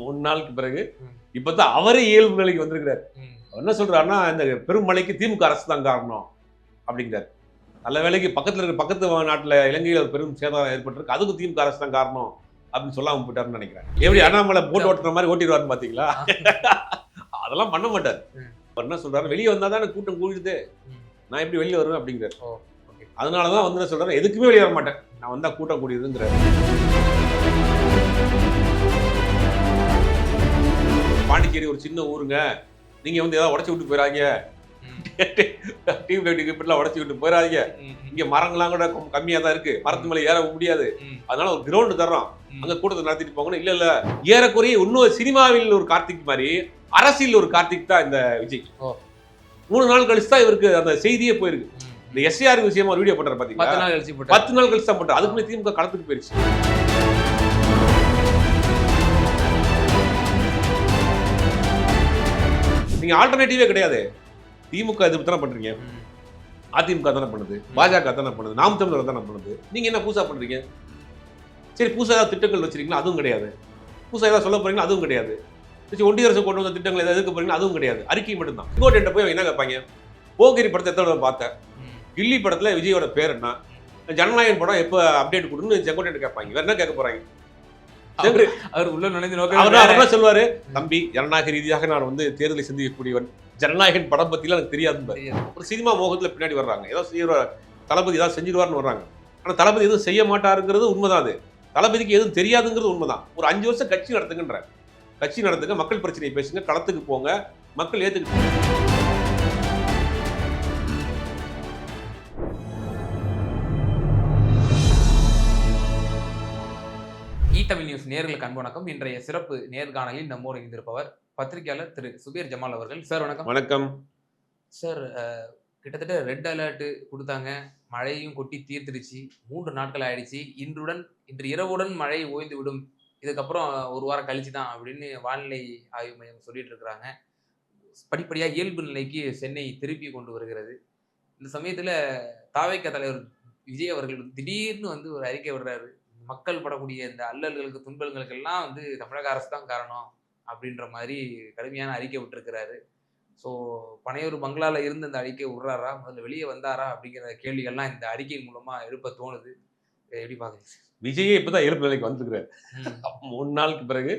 மூணு நாளுக்கு பிறகு. இப்பதான் அவரே இயல்பு நிலைக்கு வந்திருக்கிறார். என்ன சொல்றாருன்னா இந்த பெருமழைக்கு திமுக அரசு தான் காரணம் அப்படிங்கிறார். நல்ல வேலைக்கு பக்கத்துல இருக்க பக்கத்து நாட்டுல இலங்கையில் பெரும் சேதம் ஏற்பட்டிருக்கு. அதுக்கு திமுக அரசு தான் காரணம் அப்படின்னு சொல்லாம போயிட்டாருன்னு நினைக்கிறேன். எப்படி அண்ணாமலை போட்டு ஓட்டுற மாதிரி ஓட்டிடுவாருன்னு பாத்தீங்களா? அதெல்லாம் பண்ண மாட்டார். அவர் என்ன சொல்றாரு? வெளியே வந்தா தானே கூட்டம் கூடுது. நான் எப்படி வெளியே வருவேன் அப்படிங்கிறார். ஓ, okay. அதனாலதான் வந்து என்ன சொல்றாரு? எதுக்குமே வெளியே வர மாட்டேன். நான் வந்தா கூட்டம் கூடியதுங்கிறார் பாண்டிச்சேரி ஒரு சின்ன ஊருங்க. நீங்க வந்து ஏதாவது உடச்சி விட்டு போயிடாதீங்க. டீம் இப்படிலாம் உடச்சி விட்டு போயிடாதீங்க. இங்க மரங்கள்லாம் கூட கம்- கம்மியா தான் இருக்கு. மரத்து மேல ஏற முடியாது. அதனால ஒரு கிரவுண்ட் தர்றோம். அங்க கூட்டத்தை நடத்திட்டு போங்கன்னு. இல்ல இல்ல. ஏறக்குறைய இன்னொரு சினிமாவில் ஒரு கார்த்திக் மாதிரி அரசியல் ஒரு கார்த்திக் தான் இந்த விஜய். மூணு நாள் கழிச்சு தான் இவருக்கு அந்த செய்தியே போயிருக்கு. இந்த எஸ்ஆர் விஷயமா ஒரு வீடியோ போட்டாரு போட்டு பத்து நாள் கழிச்சு தான் போட்டார். அதுக்கு முன்னாடி திமுக களத்துக்கு போயிருச்சு. நீங்க ஆல்டர்னேட்டிவே கிடையாது. திமுக எதிர்ப்பு தானே பண்றீங்க? அதிமுக தானே பண்ணுது. பாஜக தானே பண்ணுது. நாம் தமிழர் தானே பண்ணுது. நீங்க என்ன புதுசா பண்றீங்க? சரி புதுசா ஏதாவது திட்டங்கள் வச்சிருக்கீங்களா? அதுவும் கிடையாது. புதுசா ஏதாவது சொல்ல போறீங்களா? அதுவும் கிடையாது. சரி ஒன்றிய அரசு கொண்டு வந்த திட்டங்கள் ஏதாவது எதிர்க்க போறீங்களா? அதுவும் கிடையாது. அறிக்கை மட்டும்தான். இங்கோட்டு போய் என்ன கேட்பாங்க? போகிரி படத்தை எத்தனை பார்த்தேன். கில்லி படத்துல விஜயோட பேர் என்ன? ஜனநாயகன் படம் எப்போ அப்டேட் கொடுன்னு செங்கோட்டையன் கேட்பாங்க. வேற என்ன கேட்க போறாங்க? அவரு உள்ள நுழைந்து நோக்க அவர் என்ன சொல்லுவாரு தம்பி ஜனநாயக ரீதியாக நான் வந்து தேர்தலை சந்திக்கக்கூடியவன். ஜனநாயகன் படம் பத்திலாம் எனக்கு தெரியாது ஒரு சினிமா மோகத்துல பின்னாடி வர்றாங்க. ஏதோ செய்யற தளபதி ஏதாவது செஞ்சிருவாருன்னு வர்றாங்க. ஆனா தளபதி எதுவும் செய்ய மாட்டாருங்கிறது உண்மைதான் அது. தளபதிக்கு எதுவும் தெரியாதுங்கிறது உண்மைதான். ஒரு அஞ்சு வருஷம் கட்சி நடத்துங்கன்ற கட்சி நடத்துங்க மக்கள் பிரச்சனையை பேசுங்க களத்துக்கு போங்க மக்கள் ஏத்துக்கிட்டு நேர்களுக்கு அன்பு வணக்கம். இன்றைய சிறப்பு நேர்காணலில் நம்மோடு இணைந்திருப்பவர் பத்திரிகையாளர் திரு சுபீர் ஜமால் அவர்கள். சார் வணக்கம். வணக்கம். சார் கிட்டத்தட்ட ரெட் அலர்ட் கொடுத்தாங்க. மழையும் கொட்டி தீர்த்துடுச்சு. மூன்று நாட்கள் ஆயிடுச்சு. இன்றுடன் இன்று இரவுடன் மழை ஓய்ந்து விடும். இதுக்கப்புறம் ஒரு வாரம் கழிச்சு தான் அப்படின்னு வானிலை ஆய்வு மையம் சொல்லிட்டு இருக்கிறாங்க. படிப்படியாக இயல்பு நிலைக்கு சென்னை திருப்பி கொண்டு வருகிறது. இந்த சமயத்தில் தாவைக்க தலைவர் விஜய் அவர்கள் திடீர்னு வந்து ஒரு அறிக்கை விடுறாரு. மக்கள் படக்கூடிய இந்த அல்லல்களுக்கு துன்பங்களுக்கெல்லாம் வந்து தமிழக அரசு தான் காரணம் அப்படின்ற மாதிரி கடுமையான அறிக்கை விட்டுருக்கிறாரு. ஸோ பனையூர் பங்களால இருந்து இந்த அறிக்கை விடுறாரா? முதல்ல வெளியே வந்தாரா? அப்படிங்கிற கேள்விகள்லாம் இந்த அறிக்கையின் மூலமா எழுப்ப தோணுது. எப்படி பாக்குறீங்க விஜயே இப்பதான் இயல்பு நிலைக்கு வந்திருக்கிறார். மூணு நாளுக்கு பிறகு.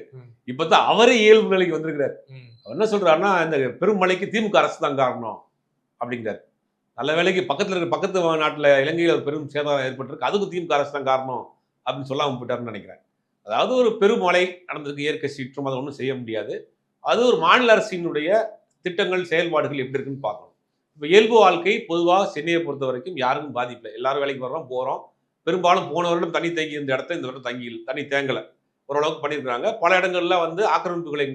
இப்பதான் அவரே இயல்பு நிலைக்கு வந்திருக்கிறார். அவர் என்ன சொல்றாருன்னா இந்த பெருமழைக்கு திமுக அரசு தான் காரணம் அப்படிங்கிறார். நல்ல வேலைக்கு பக்கத்துல இருக்க பக்கத்து நாட்டுல இலங்கையில் பெரும் சேதம் ஏற்பட்டிருக்கு. அதுக்கு திமுக அரசு தான் காரணம். அப்படின்னு சொல்லாமல் போயிட்டாருன்னு நினைக்கிறேன். அதாவது ஒரு பெருமழை நடந்திருக்கு இயற்கை சீற்றம் அதை ஒன்றும் செய்ய முடியாது. அது ஒரு மாநில அரசினுடைய திட்டங்கள் செயல்பாடுகள் எப்படி இருக்குன்னு பார்க்கணும். இப்போ இயல்பு வாழ்க்கை பொதுவாக சென்னையை பொறுத்த வரைக்கும் யாருக்கும் பாதிப்பில்லை எல்லாரும் வேலைக்கு வர்றோம் போகிறோம் பெரும்பாலும் போன வருடம் தண்ணி தேங்கி இருந்த இடத்த இந்த வருடம் தங்கி தண்ணி தேங்கலை. ஓரளவுக்கு பண்ணியிருக்கிறாங்க. பல இடங்களில் வந்து ஆக்கிரமிப்புகளை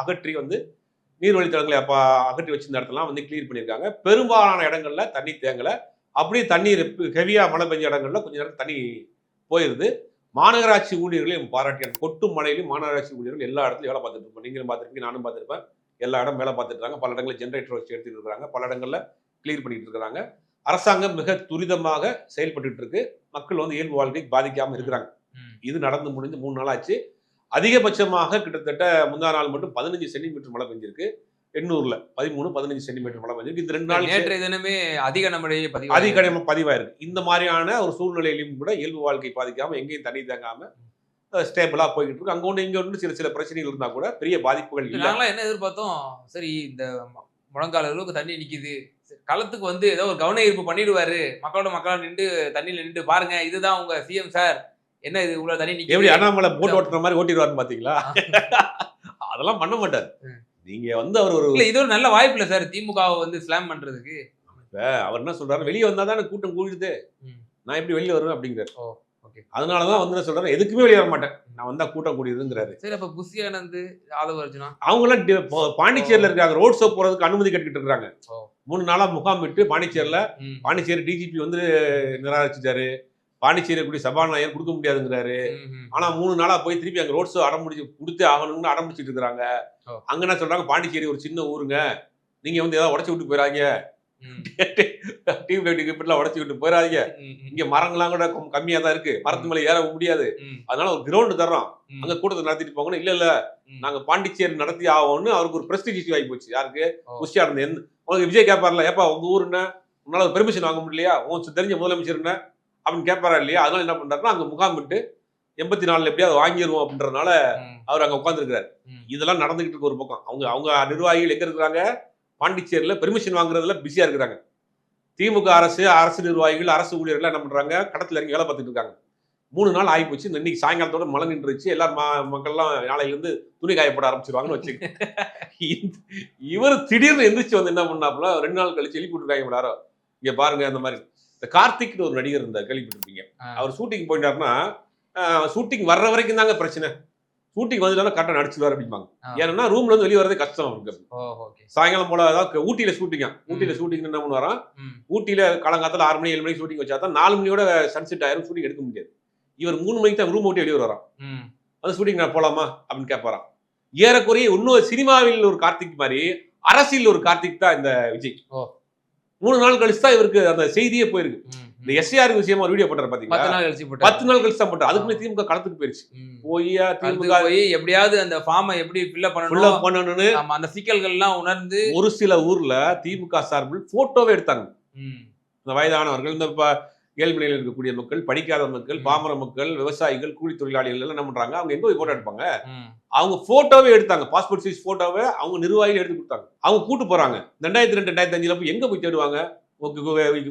அகற்றி வந்து நீர்வழித்தடங்களை அப்போ அகற்றி வச்சிருந்த இடத்தெல்லாம் வந்து கிளியர் பண்ணியிருக்காங்க. பெரும்பாலான இடங்களில் தண்ணி தேங்கலை. அப்படியே தண்ணீர் ஹெவியாக மழை பெஞ்ச இடங்களில் கொஞ்சம் நேரம் தண்ணி போயிருது. மாநகராட்சி ஊழியர்களையும் பாராட்டிய கொட்டும் மழையிலும் மாநகராட்சி ஊழியர்கள் எல்லா இடத்துலையும் வேலை பார்த்துட்டு இருப்போம் நீங்களும் பார்த்துருப்பீங்க நானும் பார்த்துருப்பேன். எல்லா இடம் வேலை பார்த்துட்டு பல இடங்களில் ஜென்ரேட்டர் வச்சு எடுத்துட்டு இருக்காங்க. பல இடங்கள்ல கிளியர் பண்ணிட்டு இருக்காங்க. அரசாங்கம் மிக துரிதமாக செயல்பட்டு இருக்கு. மக்கள் வந்து இயல்பு வாழ்க்கைக்கு பாதிக்காம இருக்கிறாங்க. இது நடந்து முடிஞ்சு மூணு நாள் ஆச்சு. அதிகபட்சமாக கிட்டத்தட்ட முந்தா நாள் மட்டும் பதினஞ்சு சென்டிமீட்டர் மழை பெஞ்சிருக்கு. எண்ணூர்ல பதிமூணு பதினஞ்சு சென்டிமீட்டர் மழை பெஞ்சிருக்கு இந்த ரெண்டு நாள் நேற்றைய தினமே அதிக நம்முடைய பதிவு அதிகமாக பதிவாயிருக்கு. இந்த மாதிரியான ஒரு சூழ்நிலையிலும் கூட இயல்பு வாழ்க்கை பாதிக்காம எங்கேயும் தண்ணி தேங்காம ஸ்டேபிளா போய்கிட்டு இருக்கு. அங்க ஒன்று இங்க ஒன்று சில சில பிரச்சனைகள் இருந்தா கூட பெரிய பாதிப்புகள் இல்லை. நாங்களாம் என்ன எதிர்பார்த்தோம்? சரி இந்த முழங்கால் அளவுக்கு தண்ணி நிக்குது. சரி, களத்துக்கு வந்து ஏதோ ஒரு கவன ஈர்ப்பு பண்ணிடுவாரு. மக்களோட மக்களா நின்று தண்ணியில நின்று பாருங்க இதுதான் உங்க சிஎம் சார் என்ன இது இவ்வளவு தண்ணி எப்படி நிக்குது அண்ணாமலை போட்டு ஓட்டுற மாதிரி ஓட்டிடுவாருன்னு பாத்தீங்களா? அதெல்லாம் பண்ண மாட்டார். நீங்க வந்து அவர் ஒரு இல்ல இது ஒரு நல்ல வாய்ப்பு இல்ல சார். திமுகவை வந்து ஸ்லாம் பண்றதுக்கு. அவர் என்ன சொல்றாரு? வெளியே வந்தா தானே கூட்டம் கூடுது. நான் எப்படி வெளியே வருவேன் அப்படிங்கிறாரு. ஓ, okay. அதனாலதான் வந்து என்ன சொல்றாரு? எதுக்குமே வெளியே வர மாட்டேன். நான் வந்தா கூட்டம் கூடியதுங்கிறாரு சரி அப்ப புஷி ஆனந்த் ஆதவ அர்ஜுனா? அவங்க எல்லாம் டி- பா- பாண்டிச்சேரியில இருக்காங்க. ரோட் ஷோ போறதுக்கு அனுமதி கட்டிக்கிட்டு இருக்காங்க. மூணு நாளா முகாம் விட்டு பாண்டிச்சேரியில பாண்டிச்சேரி டிஜிபி வந்து நிராகரிச்சிட்டாரு. பாண்டிச்சேரி கூடிய சபாநாயகர் கொடுக்க முடியாதுங்கிறாரு. ஆனா மூணு நாளா போய் திருப்பி அங்க ரோட் ஷோ அடம்பிடிச்சு கொடுத்தே ஆகணும்னு அடம்பிடிச்சிட்டு இருக்காங்க ஓ. அங்க என்ன சொல்றாங்க? பாண்டிச்சேரி ஒரு சின்ன ஊருங்க. நீங்க வந்து ஏதாவது உடச்சி விட்டு போயிடாங்க டியூப் லைட் இப்படிலாம் உடச்சி விட்டு போயிடாதீங்க இங்க மரங்கள்லாம் கூட கம்- கம்மியா தான் இருக்கு. மரத்து மேல ஏற முடியாது. அதனால ஒரு கிரவுண்ட் தர்றோம். அங்க கூட்டத்தை நடத்திட்டு போங்கன்னு. இல்ல இல்ல. நாங்க பாண்டிச்சேரி நடத்தி ஆகும்னு அவருக்கு ஒரு பிரஸ்டீஜ் இஷ்யூ ஆகி போச்சு. யாருக்கு. குஷியா இருந்த உங்களுக்கு விஜய் கேட்பார்ல ஏப்பா உங்க ஊர் என்ன? உன்னால பெர்மிஷன் வாங்க முடியலையா? உன் தெரிஞ்ச முதலமைச்சர் என்ன? அப்படின்னு கேட்பாரா இல்லையா? அதனால என்ன பண்றாருன்னா அங்க முகாம் விட்டு எண்பத்தி நாலுல எப்படியாவது வாங்கிடுவோம் அப்படின்றதுனால அவர் அங்க உட்காந்துருக்காரு ம். இதெல்லாம் நடந்துகிட்டு இருக்கு ஒரு பக்கம். அவங்க அவங்க நிர்வாகிகள் எங்க இருக்கிறாங்க? பாண்டிச்சேரியில பெர்மிஷன் வாங்குறதுல பிஸியா இருக்கிறாங்க. திமுக அரசு அரசு நிர்வாகிகள் அரசு ஊழியர்கள் என்ன பண்றாங்க? கடத்துல இறங்கி வேலை பார்த்துட்டு இருக்காங்க. மூணு நாள் ஆகி போச்சு. இன்னைக்கு சாயங்காலத்தோட மழை நின்றுச்சு எல்லாரும் ம- மக்கள்லாம் நாளையில இருந்து துணி காயப்பட ஆரம்பிச்சிருவாங்கன்னு வச்சுக்க. இவர் திடீர்னு எந்திரிச்சு வந்து என்ன பண்ணாப்புல? ரெண்டு நாள் கழிச்சு எழுப்பி விட்டுருக்காங்க இங்க பாருங்க அந்த மாதிரி. இந்த கார்த்திக்னு ஒரு நடிகர் இருந்தார் கேள்விப்பட்டிருப்பீங்க. அவர் ஷூட்டிங் போயிட்டாருன்னா ஷூட்டிங் வர்ற வரைக்கும் தாங்க பிரச்சனை. ஷூட்டிங் வந்துட்டாலும் கரெக்டாக நடிச்சுடுவார் அப்படிம்பாங்க. ஏன்னா ரூம்ல இருந்து வெளியே வரதே கஷ்டம் அவருக்கு. சாயங்காலம் போல அதாவது ஊட்டியில ஷூட்டிங்கா ஊட்டியில ஷூட்டிங் என்ன பண்ணுவாராம் ஊட்டியில காலங்காலத்துல ஆறு மணி ஏழு மணிக்கு ஷூட்டிங் வச்சா தான் நாலு மணியோட சன்செட் ஆயிரும் ஷூட்டிங் எடுக்க முடியாது. இவர் மூணு மணிக்கு தான் ரூம் விட்டு வெளியே வரான் ம், அந்த ஷூட்டிங் நான் போலாமா? அப்படின்னு கேட்பாராம். ஏறக்குறைய இன்னும் சினிமாவில் ஒரு கார்த்திக் மாதிரி அரசியல் ஒரு கார்த்திக் தான் இந்த விஜய். மூணு நாள் கழிச்சு தான் இவருக்கு அந்த செய்தியே போயிருக்கு. இந்த எஸ்ஏஆர் விஷயமா ஒரு வீடியோ போட்டாரு பத்து பாத்தீங்களா நாள் கழிச்சு போட்டு பத்து நாள் கழிச்சு தான் போட்டார். அதுக்கு முன்னாடி திமுக களத்துக்கு போயிருச்சு. போய் திமுக போய் எப்படியாவது அந்த ஃபார்மை எப்படி ஃபுல்லா பண்ணணும் பண்ணணும்னு அந்த சிக்கல்கள் எல்லாம் உணர்ந்து ஒரு சில ஊர்ல திமுக சார்பில் போட்டோவே எடுத்தாங்க. இந்த வயதானவர்கள் இந்த ப- ஏழு நிலையில் இருக்கக்கூடிய மக்கள் படிக்காத மக்கள். பாமர மக்கள் விவசாயிகள் கூலி தொழிலாளிகள் எல்லாம் என்ன பண்றாங்க? அவங்க எங்க போய் போட்டோ எடுப்பாங்க? அவங்க போட்டோவே எடுத்தாங்க. பாஸ்போர்ட் சைஸ் போட்டோவை அவங்க நிர்வாகிகள் எடுத்து கொடுத்தாங்க. அவங்க கூட்டு போறாங்க. ரெண்டாயிரத்தி ரெண்டு ரெண்டாயிரத்தி அஞ்சுல போய் எங்க போய் தேடுவாங்க?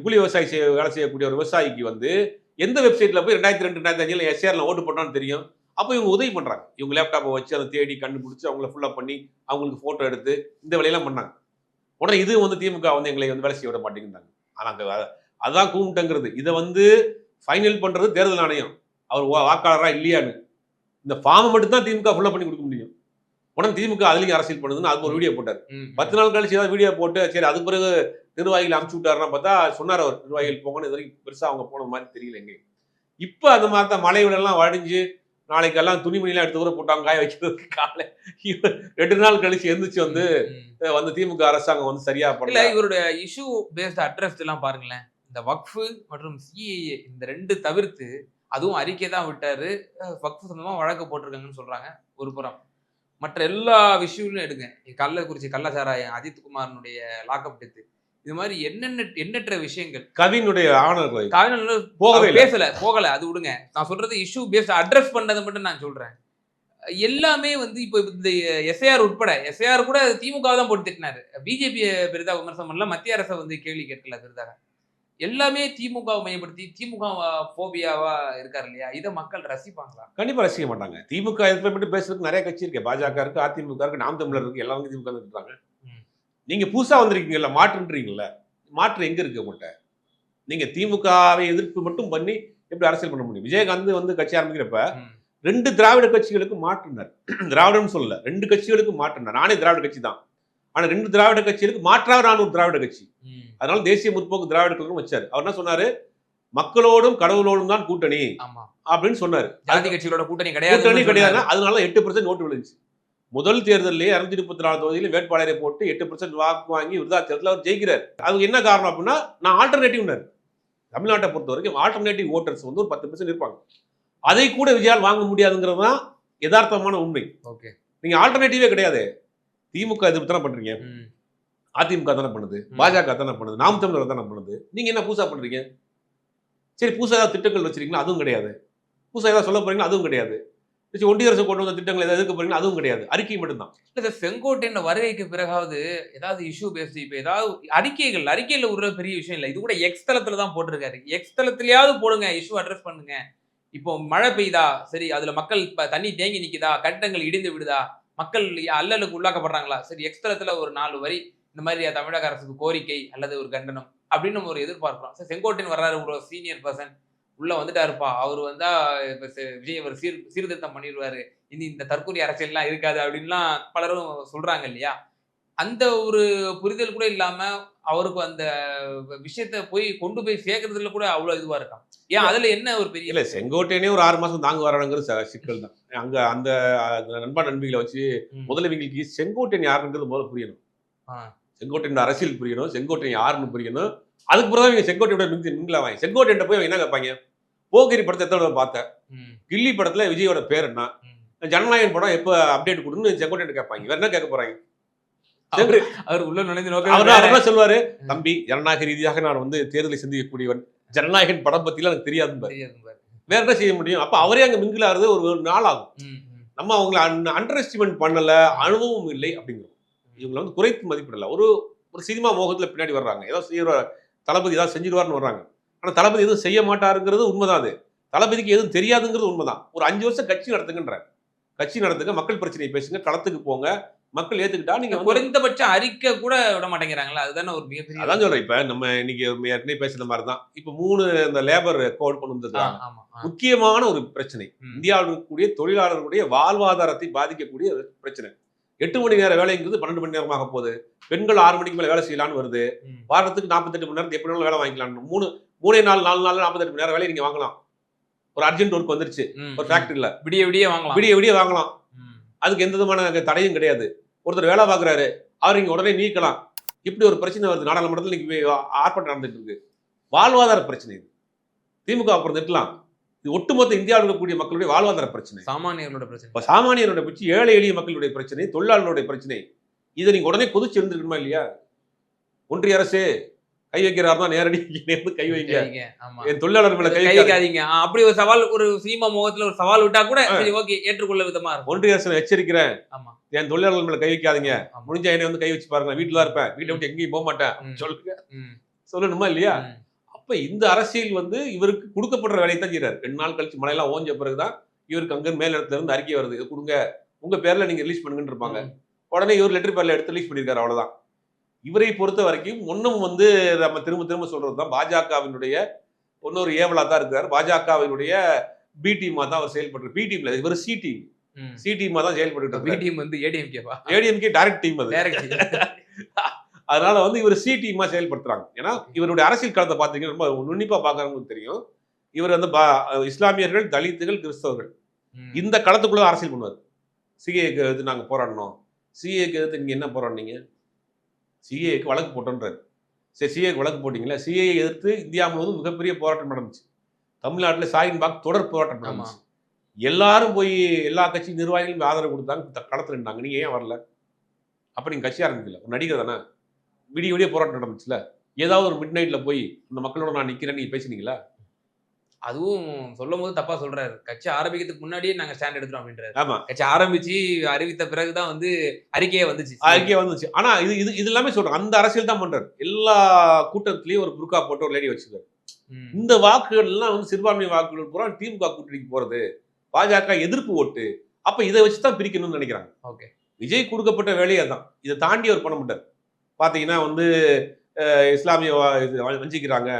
கூலி விவசாயி செய்ய வேலை செய்யக்கூடிய ஒரு விவசாயிக்கு வந்து எந்த வெப்சைட்ல போய் ரெண்டாயிரத்தி ரெண்டு ரெண்டாயிரத்தி அஞ்சுல எஸ்ஆர்ல ஓட்டு போட்டான்னு தெரியும். அப்போ இவங்க உதவி பண்றாங்க. இவங்க லேப்டாப்பை வச்சு அதை தேடி கண்டுபிடிச்சு அவங்கள ஃபுல்லா பண்ணி அவங்களுக்கு போட்டோ எடுத்து இந்த வேலையெல்லாம் பண்ணாங்க. உடனே இது வந்து திமுக வந்து எங்களை வந்து வேலை செய்ய விட மாட்டேங்கிறாங்க ஆனா அதான் கூப்பிட்டங்கிறது. இதை வந்து ஃபைனல் பண்றது தேர்தல் ஆணையம். அவர் வா- வாக்காளரா இல்லையான்னு. இந்த ஃபார்மை மட்டும் தான் திமுக ஃபுல்லா பண்ணி கொடுக்க முடியும். உடனே திமுக அதுலயும் அரசியல் பண்ணுதுன்னு அதுக்கு ஒரு வீடியோ போட்டார். பத்து நாள் கழிச்சு ஏதாவது வீடியோ போட்டு சரி அதுக்கு பிறகு நிர்வாகிகள் அமுச்சு விட்டாருன்னா பார்த்தா சொன்னார் அவர் நிர்வாகிகள் போங்கன்னு. இது வரைக்கும் பெருசா அவங்க போன மாதிரி தெரியல எங்க இப்போ அந்த மாதிரி தான் மழை வெள்ளம்லாம் வடிஞ்சு நாளைக்கெல்லாம் துணிமணிலாம் எடுத்து ஊற போட்டாங்க காய வைக்கிறதுக்கு காலை. ரெண்டு நாள் கழிச்சு எந்திரிச்சு வந்து வந்து திமுக அரசாங்கம் வந்து சரியா பண்ணல. இவருடைய இஷ்யூ பேஸ்ட் அட்ரஸ் எல்லாம் பாருங்களேன். இந்த வக்ஃபு மற்றும் சிஏஏ இந்த ரெண்டு தவிர்த்து அதுவும் அறிக்கை தான் விட்டாரு. வக்ஃபு சம்பந்தமா வழக்கு போட்டிருக்காங்கன்னு சொல்றாங்க ஒரு புறம். மற்ற எல்லா விஷயங்களும் எடுங்க. கள்ளக்குறிச்சி கள்ளச்சாராயம் அஜித் குமாரனுடைய லாக்அப் டெத்து இது மாதிரி என்னென்ன எண்ணற்ற விஷயங்கள். கவினுடைய ஆணர் போகவே இல்லை. பேசல போகல அது விடுங்க. நான் சொல்றது இஷ்யூ பேஸ்ட் அட்ரஸ் பண்ணதை மட்டும் நான் சொல்றேன். எல்லாமே வந்து இப்போ இந்த எஸ்ஐஆர் உட்பட எஸ்ஐஆர் கூட திமுக தான் போட்டு திட்டினாரு. பிஜேபி பெரிதா விமர்சனம் பண்ணல மத்திய அரசை வந்து கேள்வி கேட்கல பெரிதாக. எல்லாமே திமுக மையப்படுத்தி திமுக போபியாவா இருக்காரு இல்லையா? இதை மக்கள் ரசிப்பாங்களா? கண்டிப்பா ரசிக்க மாட்டாங்க. திமுக எதிர்ப்பு மட்டும் பேசுறதுக்கு நிறைய கட்சி இருக்கு. பாஜக இருக்கு அதிமுக இருக்கு நாம் தமிழர் இருக்கு எல்லாரும் திமுக இருக்காங்க. நீங்க புதுசா வந்திருக்கீங்கல்ல மாற்றுன்றீங்கல்ல மாற்று எங்க இருக்கு உங்கள்கிட்ட நீங்க திமுகவை எதிர்ப்பு மட்டும் பண்ணி எப்படி அரசியல் பண்ண முடியும்? விஜயகாந்த் வந்து கட்சி ஆரம்பிக்கிறப்ப. ரெண்டு திராவிட கட்சிகளுக்கு மாற்றினார். திராவிடம்னு சொல்லல ரெண்டு கட்சிகளுக்கு மாற்றினார். நானே திராவிட கட்சி தான். ஆனா ரெண்டு திராவிட கட்சிகளுக்கு மாற்றாக நான் ஒரு திராவிட கட்சி. அதனால தேசிய முற்போக்கு திராவிட கழகம் வச்சாரு. அவர் என்ன சொன்னாரு? மக்களோடும் கடவுளோடும் தான் கூட்டணி அப்படின்னு சொன்னாரு. ஜாதி கட்சிகளோட கூட்டணி கிடையாது கூட்டணி கிடையாது அதனால எட்டு பர்சன்ட் ஓட்டு விழுந்துச்சு. முதல் தேர்தலிலே இரநூத்தி முப்பத்தி நாலு தொகுதியில வேட்பாளரை போட்டு எட்டு பர்சன்ட் வாக்கு வாங்கி விருதாச்சலத்தில் அவர் ஜெயிக்கிறார். அதுக்கு என்ன காரணம் அப்படின்னா நான் ஆல்டர்னேட்டிவ்னார் தமிழ்நாட்டை பொறுத்த வரைக்கும் ஆல்டர்னேட்டிவ் ஓட்டர்ஸ் வந்து ஒரு பத்து பர்சன்ட் இருப்பாங்க. அதை கூட விஜயால் வாங்க முடியாதுங்கிறது தான் யதார்த்தமான உண்மை. ஓகே. நீங்க ஆல்டர்னேட்டிவே கிடையாது. திமுக எதிர்ப்பு தானே பண்றீங்க? அதிமுக தானே பண்ணுது. பாஜக தானே பண்ணுது? நாம் தமிழர் தானே பண்ணுது? நீங்க என்ன புதுசா பண்றீங்க? சரி புதுசா ஏதாவது திட்டங்கள் வச்சிருக்கீங்களா? அதுவும் கிடையாது. புதுசா ஏதாவது சொல்ல போறீங்களா? அதுவும் கிடையாது. சரி, ஒன்றிய அரசு கொண்டு வந்த திட்டங்கள் ஏதாவது எதிர்க்க போறீங்களா? அதுவும் கிடையாது. அறிக்கை மட்டும்தான். இல்ல சார் செங்கோட்டையின் வருகைக்கு பிறகாவது ஏதாவது இஷ்யூ பேசி இப்ப ஏதாவது அறிக்கைகள் அறிக்கையில விடுற பெரிய விஷயம் இல்ல. இது கூட எக்ஸ் தளத்துல தான் போட்டிருக்காரு. எக்ஸ் தளத்திலயாவது போடுங்க இஷ்யூ அட்ரஸ் பண்ணுங்க. இப்போ மழை பெய்யுதா சரி அதுல மக்கள் இப்ப தண்ணி தேங்கி நிக்குதா? கட்டடங்கள் இடிந்து விடுதா? மக்கள் அல்லலுக்கு உள்ளாக்கப்படுறாங்களா? சரி எக்ஸ்தலத்தில் ஒரு நாலு வரி இந்த மாதிரி தமிழக அரசுக்கு கோரிக்கை அல்லது ஒரு கண்டனம் அப்படின்னு நம்ம ஒரு எதிர்பார்க்கிறோம். சார் செங்கோட்டையன் வர்றாரு ஒரு சீனியர் பர்சன் உள்ள வந்துட்டாருப்பா. அவர் வந்தா இப்போ விஜய் அவர் சீர் சீர்திருத்தம் பண்ணிடுவாரு. இனி இந்த தற்கொலை அரசியல்லாம் இருக்காது அப்படின்லாம் பலரும் சொல்றாங்க இல்லையா? அந்த ஒரு புரிதல் கூட இல்லாம அவருக்கு அந்த விஷயத்த போய் கொண்டு போய் சேர்க்கறதுல கூட அவ்வளவு இதுவா இருக்கான். ஏன் அதுல என்ன ஒரு பெரிய இல்ல செங்கோட்டையனே ஒரு ஆறு மாசம் தாங்க வரணுங்கிறது ச- சிக்கல் தான். அங்க அந்த நண்பா நண்பிகளை வச்சு. முதல்ல இவங்களுக்கு செங்கோட்டையன் யாருங்கிறது முதல்ல புரியணும். செங்கோட்டையின் அரசியல் புரியணும் செங்கோட்டையன் யாருன்னு புரியணும். அதுக்கு பிறகு இவங்க செங்கோட்டையோட மிஞ்சி மிங்கில வாங்க செங்கோட்டையன் போய் என்ன கேட்பாங்க? போகிரி படத்தை எத்தனை பார்த்தேன் கில்லி படத்துல விஜயோட பேர் என்ன. ஜனநாயகன் படம் எப்போ அப்டேட் கொடுன்னு செங்கோட்டையன் கேட்பாங்க. வேற என்ன கேட்க போறாங்க? அவரு உள்ள நுழைந்து நோக்கம் அவர் என்ன சொல்லுவாரு தம்பி ஜனநாயக ரீதியாக நான் வந்து தேர்தலை சந்திக்கக்கூடியவன். ஜனநாயகன் படம் பத்திலாம் எனக்கு தெரியாது. வேற என்ன செய்ய முடியும்? அப்ப அவரே அங்க மிங்கில் ஆகுறது ஒரு நாள் ஆகும். நம்ம அவங்கள அண்டர் எஸ்டிமேட் பண்ணல அனுபவம் இல்லை அப்படிங்கிறோம். இவங்களை வந்து குறைத்து மதிப்பிடல. ஒரு ஒரு சினிமா மோகத்துல பின்னாடி வர்றாங்க. ஏதோ செய்யற தளபதி ஏதாவது செஞ்சிருவார்னு வர்றாங்க. ஆனா தளபதி எதுவும் செய்ய மாட்டாருங்கிறது உண்மைதான் அது. தளபதிக்கு எதுவும் தெரியாதுங்கிறது உண்மைதான். ஒரு அஞ்சு வருஷம் கட்சி நடத்துங்கன்ற கட்சி நடத்துங்க மக்கள் பிரச்சனையை பேசுங்க களத்துக்கு போங்க. மக்கள் ஏத்துக்கிட்டா நீங்க வந்து குறைந்தபட்ச அறிக்கை கூட விட மாட்டேங்கிறாங்களா அதுதானே ஒரு மிகப்பெரிய அதான் சொல்றேன். இப்ப நம்ம இன்னைக்கு ஏற்கனவே பேசுன மாதிரி தான் இப்ப மூணு இந்த லேபர் கோட் கொண்டு வந்திருக்காங்க. முக்கியமான ஒரு பிரச்சனை. இந்தியாவில் இருக்கக்கூடிய தொழிலாளர்களுடைய வாழ்வாதாரத்தை பாதிக்கக்கூடிய ஒரு பிரச்சனை. எட்டு மணி நேர வேலைங்கிறது பன்னெண்டு மணி நேரமாக போகுது. பெண்கள் ஆறு மணிக்கு மேல வேலை செய்யலாம்னு வருது. வாரத்துக்கு நாற்பத்தெட்டு மணி நேரத்துக்கு எப்படி வேணாலும் வேலை வாங்கிக்கலாம் மூணு மூணே நாள் நாலு நாள் நாற்பத்தெட்டு மணி நேரம் வேலையை நீங்க வாங்கலாம். ஒரு அர்ஜென்ட் ஒர்க் வந்துருச்சு. ஒரு. ஃபேக்டரியில விடிய விடிய வாங்கலாம். விடிய விடிய வாங்கலாம். அதுக்கு எந்த விதமான தடையும் கிடையாது. ஒருத்தர் வேலை பார்க்குறாரு அவர் இங்க உடனே நீக்கலாம். இப்படி ஒரு பிரச்சனை வருது. நாடாளுமன்றத்தில் இன்னைக்கு ஆர்ப்பாட்டம் நடந்துட்டு இருக்கு. வாழ்வாதார பிரச்சனை இது. திமுக அப்புறம் நிற்கலாம் இது ஒட்டுமொத்த இந்தியாவில் இருக்கக்கூடிய மக்களுடைய வாழ்வாதார பிரச்சனை. சாமானியர்களோட பிரச்சனை. இப்ப சாமானியனுடைய பிரச்சனை ஏழை எளிய மக்களுடைய பிரச்சனை தொழிலாளர்களுடைய பிரச்சனை. இதை நீங்க உடனே கொதிச்சு இருந்திருக்கணுமா இல்லையா? ஒன்றிய அரசு கை வைக்கிறாருன்னா நேரடி இங்கே வந்து கை வைங்க. என் தொழிலாளர் மேல கை வைக்காதீங்க. அப்படி ஒரு சவால் ஒரு சினிமா முகத்துல ஒரு சவால் விட்டா கூட. சரி ஓகே ஏற்றுக்கொள்ள விதமா இருக்கும். ஒன்றிய அரசு எச்சரிக்கிறேன். ஆமா. என் தொழிலாளர் மேல கை வைக்காதீங்க. முடிஞ்சா என்னை வந்து கை வச்சு பாருங்க. வீட்டுல தான் இருப்பேன். வீட்டை விட்டு எங்கேயும் போக மாட்டேன். சொல்லுங்க. சொல்லணுமா இல்லையா. அப்ப இந்த அரசியல் வந்து இவருக்கு கொடுக்கப்படுற வேலையை தான் செய்யறாரு ரெண்டு நாள் கழிச்சு மழையெல்லாம் ஓஞ்ச பிறகுதான் இவருக்கு அங்க மேல் இடத்துல இருந்து அறிக்கை வருது. இது கொடுங்க. உங்க பேர்ல நீங்க ரிலீஸ் பண்ணுங்கன்னு இருப்பாங்க. உடனே இவர் லெட்டர் பேர்ல எடுத்து ரிலீஸ் பண்ணியிருக்காரு. அவ்வளவுதான். இவரை பொறுத்த வரைக்கும் ஒன்றும் வந்து நம்ம திரும்ப திரும்ப சொல்றது தான் பாஜகவினுடைய இன்னொரு ஏவலா தான் இருக்கிறார். பாஜகவினுடைய பி டீமா தான் அவர் செயல்பட்டு பி டீம்ல இவர் சி டீம். சி டீமா தான் செயல்பட்டு பி டீம் வந்து ஏடிஎம்கேவா ஏடிஎம்கே டைரக்ட் டீம் அது. அதனால வந்து இவர் சி டீமா செயல்படுத்துறாங்க. ஏன்னா இவருடைய அரசியல் களத்தை பார்த்தீங்கன்னா ரொம்ப நுண்ணிப்பா பார்க்கறவங்களுக்கு தெரியும். இவர் வந்து இஸ்லாமியர்கள் தலித்துகள் கிறிஸ்தவர்கள். இந்த களத்துக்குள்ள அரசியல் பண்ணுவார். சிஏக்கு எதிர்த்து நாங்கள் போராடணும். சிஏக்கு எதிர்த்து நீங்கள் என்ன போராடினீங்க? சிஏக்கு வழக்கு போட்டோன்றாரு. சரி சிஏக்கு வழக்கு போட்டீங்களா சிஏ எதிர்த்து இந்தியா முழுவதும் மிகப்பெரிய போராட்டம் நடந்துச்சு. தமிழ்நாட்டில் சாயின் பாக் தொடர் போராட்டம். நடந்துச்சு. எல்லாரும் போய் எல்லா கட்சி நிர்வாகிகளும் ஆதரவு கொடுத்தாங்க களத்துல நின்றாங்க நீங்க ஏன் வரல? அப்ப நீங்க கட்சி ஆரம்பிக்கல. ஒரு நடிகர் தானே? விடிய விடிய போராட்டம் நடந்துச்சுல ஏதாவது ஒரு மிட் நைட்ல போய் இந்த மக்களோட நான் நிக்கிறேன்னு நீங்க பேசுனீங்களா? அதுவும் சொல்லும் போது தப்பா சொல்றாரு. கட்சி ஆரம்பிக்கிறதுக்கு முன்னாடியே நாங்க ஸ்டாண்ட் எடுத்துறோம் அப்படின்றாரு. ஆமா. கட்சி ஆரம்பிச்சு அறிவித்த பிறகுதான் வந்து அறிக்கையே வந்துச்சு. அறிக்கை வந்துச்சு. ஆனா இது இது இது எல்லாமே சொல்றேன் அந்த அரசியல் தான் பண்றாரு. எல்லா கூட்டத்திலயும் ஒரு புர்கா போட்டு ஒரு லேடி வச்சிருக்காரு. ம். இந்த வாக்குகள் எல்லாம் வந்து சிறுபான்மை வாக்குகள் பூரா திமுக கூட்டணிக்கு போறது. பாஜக எதிர்ப்பு ஓட்டு. அப்ப இதை வச்சு தான் பிரிக்கணும்னு நினைக்கிறாங்க. ஓகே. விஜய் கொடுக்கப்பட்ட வேலையே அதான் இதை தாண்டி அவர் பண்ண மாட்டார். பாத்தீங்கன்னா வந்து இஸ்லாமிய வஞ்சிக்கிறாங்க.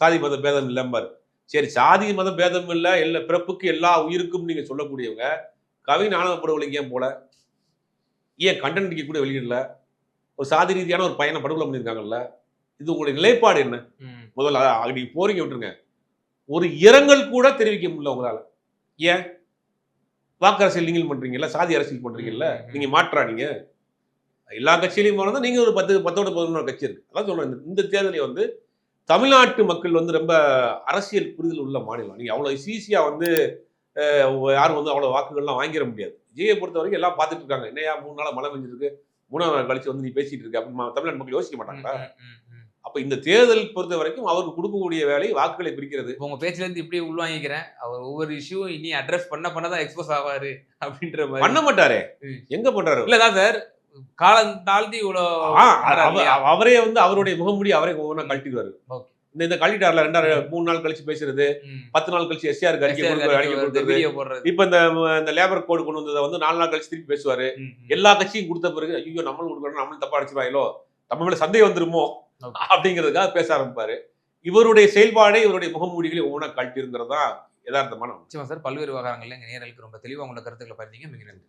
சாதி மத பேதம் இல்லம்பார். சரி சாதி மத பேதம் இல்ல எல்லா பிறப்புக்கு எல்லா உயிருக்கும் நீங்க சொல்லக்கூடியவங்க கவின் ஆணவ படுகொலைக்கு ஏன் போல? ஏன் கண்டென்ட் கூட வெளியிடல? ஒரு சாதி ரீதியான ஒரு பையனை படுகொலை பண்ணியிருக்காங்கல்ல இது உங்களுடைய நிலைப்பாடு என்ன. முதல்ல அ- நீங்க போறீங்க விட்டுருங்க. ஒரு இரங்கல் கூட தெரிவிக்க முடியல உங்களால. ஏன்? வாக்கு அரசியல் நீங்கள் பண்றீங்கல்ல சாதி அரசியல் பண்றீங்கல்ல ம், ம். நீங்க மாற்றானீங்க எல்லா கட்சியிலையும் போனா நீங்க ஒரு பத்து பத்தோட பதினொன்று கட்சி இருக்கு. அதான் சொல்றேன் இந்த- இந்த தேர்தலை வந்து தமிழ்நாட்டு மக்கள் வந்து ரொம்ப அரசியல் புரிதல் உள்ள மாநிலம். நீங்க அவ்வளவு ஈஸியா வந்து யாரும் வந்து அவ்வளவு வாக்குகள்லாம் வாங்கிட முடியாது. விஜயை பொறுத்த வரைக்கும் எல்லாம் பார்த்துட்டு இருக்காங்க. என்னையா மூணு நாளா மழை பெஞ்சிருக்கு மூணாவது நாள் கழிச்சு வந்து நீ பேசிட்டு இருக்க. அப்படின்னு தமிழ்நாட்டு மக்கள் யோசிக்க மாட்டாங்களா. அப்ப இந்த தேர்தல் பொறுத்த வரைக்கும் அவருக்கு கொடுக்கக்கூடிய வேலை வாக்குகளை பிரிக்கிறது. உங்க பேச்சுல இருந்து இப்படி உள்வாங்கிக்கிறேன். அவர் ஒவ்வொரு இஷ்யூ இனி அட்ரஸ் பண்ண பண்ணதான் எக்ஸ்போஸ் ஆவாரு அப்படின்ற மாதிரி. பண்ண மாட்டாரே. எங்க பண்றாரு இல்லதான் சார். காலம் தாழ்த்தி இவ்வளவு? அவரே வந்து அவருடைய முகமுடி அவரே ஒவ்வொன்றா கழட்டிடுவாரு. இந்த கழட்டிட்டார்ல ரெண்டாயிரம் மூணு நாள் கழிச்சு பேசுறது. பத்து நாள் கழிச்சு எஸ்ஆர் அறிக்கை கொடுக்குறது, இப்ப இந்த இந்த லேபர் கோடு கொண்டு வந்ததை வந்து நாலு நாள் கழிச்சு திருப்பி பேசுவாரு. எல்லா கட்சியும் கொடுத்த பிறகு ஐயோ நம்மளும் கொடுக்கணும் நம்மளும் தப்பா அடிச்சுவாங்களோ நம்ம மேல சந்தேகம் வந்துருமோ. அப்படிங்கிறதுக்காக பேச ஆரம்பிப்பாரு இவருடைய செயல்பாடே இவருடைய முகமூடிகளை ஒவ்வொன்றா கழட்டிருங்கிறது தான் யதார்த்தமான. நிச்சயமா சார் பல்வேறு விவகாரங்கள்ல எங்க நேரலுக்கு ரொம்ப தெளிவா உங்களோட கருத்துக்களை பார்த்தீங்க மிக நன்றி